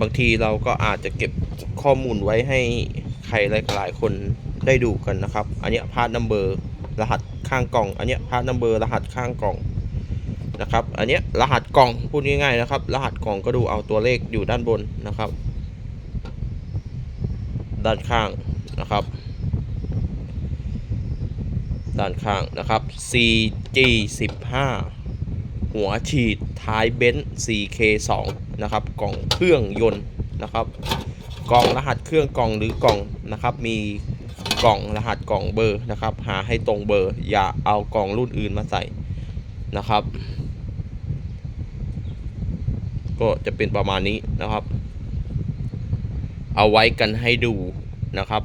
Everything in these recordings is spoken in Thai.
บางทีเราก็อาจจะเก็บข้อมูลไว้ให้ใครหลายๆคนได้ดูกันนะครับ อันนี้พาร์ทนัมเบอร์รหัสข้างกล่อง อันนี้พาร์ทนัมเบอร์รหัสข้างกล่องนะครับ อันนี้รหัสกล่องพูดง่ายๆนะครับ รหัสกล่องก็ดูเอาตัวเลขอยู่ด้านบนนะครับ ด้านข้างนะครับ ด้านข้างนะครับ CG 15 หัวฉีดท้ายเบนซ์ CK2 นะครับ กล่องเครื่องยนต์นะครับ กล่องรหัสเครื่องกล่องหรือกล่องนะครับ มีกล่องรหัสกล่องเบอร์นะครับ หาให้ตรงเบอร์ อย่าเอากล่องรุ่นอื่นมาใส่นะครับ ก็จะเป็นประมาณนี้นะครับ เอาไว้กันให้ดูนะครับ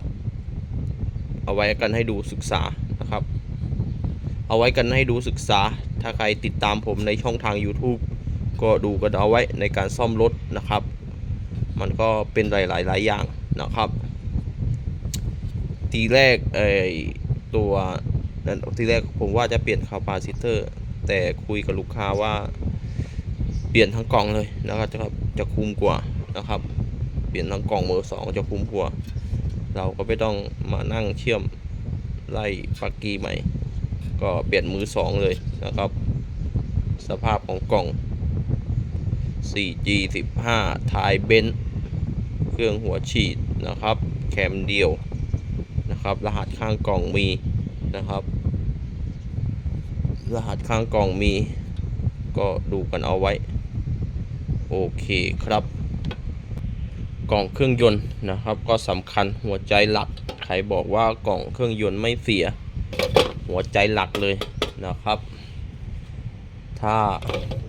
เอาไว้กันให้ดูศึกษานะครับ เอาไว้กันให้ดูศึกษา ถ้าใครติดตามผมในช่องทาง YouTube ก็ดูกันเอาไว้ในการซ่อมรถนะครับ มันก็เป็นหลายๆหลายอย่างนะครับ ทีแรกไอตัวนั้นทีแรกผมว่าจะเปลี่ยนคาปาซิเตอร์ แต่คุยกับลูกค้าว่าเปลี่ยนทั้งกล่องเลยนะครับจะจะคุ้มกว่านะครับ เปลี่ยนทั้งกล่องมือสองจะคุ้มกว่า เราก็ไม่ต้องมานั่งเชื่อมไล่ปักกีใหม่ ก็เปลี่ยนมือสองเลยนะครับ สภาพของกล่อง 4G 15ท้ายเบนซ์เครื่องหัวฉีดนะครับ แคมเดียวนะครับ รหัสข้างกล่องมีนะครับ รหัสข้างกล่องมี ก็ดูกันเอาไว้ โอเคครับ กล่องเครื่องยนต์นะครับ ก็สำคัญหัวใจหลัก ใครบอกว่ากล่องเครื่องยนต์ไม่เสีย หัวใจหลักเลยนะครับ ถ้า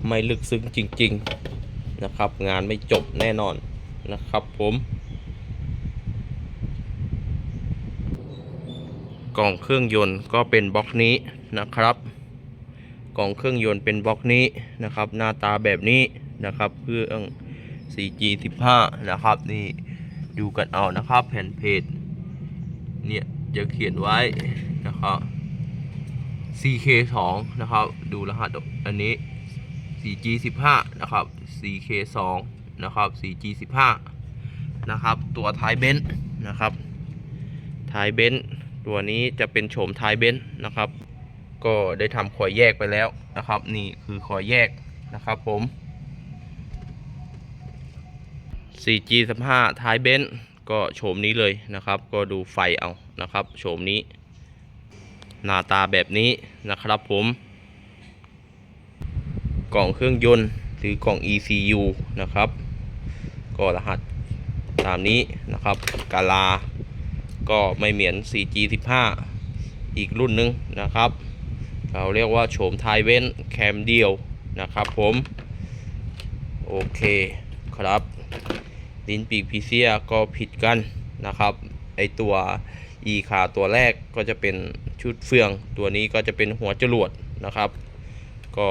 ไม่ลึกซึ้งจริง ๆนะครับ งานไม่จบแน่นอนนะครับผมกล่องเครื่องยนต์ก็เป็นบล็อกนี้นะครับกล่องเครื่องยนต์เป็นบล็อกนี้นะครับ หน้าตาแบบนี้นะครับเครื่อง 4G 15 นะครับนี่ดูกันเอานะครับแผ่นเพจเนี่ยจะเขียนไว้นะครับ CK 2 นะครับ ดูรหัสอันนี้ 4G 15 นะครับ CK 2 นะครับ 4G 15 นะครับ ตัวท้ายเบนซ์นะครับ ท้ายเบนซ์ตัวนี้จะเป็นโฉมท้ายเบนซ์นะครับ ก็ได้ทำคอยแยกไปแล้วนะครับ นี่คือคอยแยกนะครับผม 4G 15 ท้ายเบนซ์ก็โฉมนี้เลยนะครับ ก็ดูไฟเอานะครับ โฉมนี้ หน้าตาแบบนี้นะครับผม กล่องเครื่องยนต์หรือกล่อง ECU นะครับ ก็รหัสตามนี้นะครับกาลา ก็ไม่เหมือน 4G 15 อีกรุ่นหนึงนะครับ เราเรียกว่าโฉมไทยเว้นแคมเดียวนะครับผม โอเคครับ ลิ้นปีกพีเซียก็ผิดกันนะครับ ไอตัว e ขาตัวแรกก็จะเป็นชุดเฟือง ตัวนี้ก็จะเป็นหัวจรวดนะครับ ก็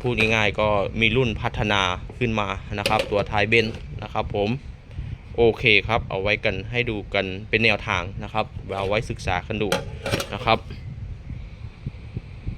พูดง่ายๆก็มีรุ่นพัฒนาขึ้นมานะครับ ตัวไทยเบนนะครับผมโอเคครับ เอาไว้กันให้ดูกันเป็นแนวทางนะครับ เอาไว้ศึกษากันดูนะครับ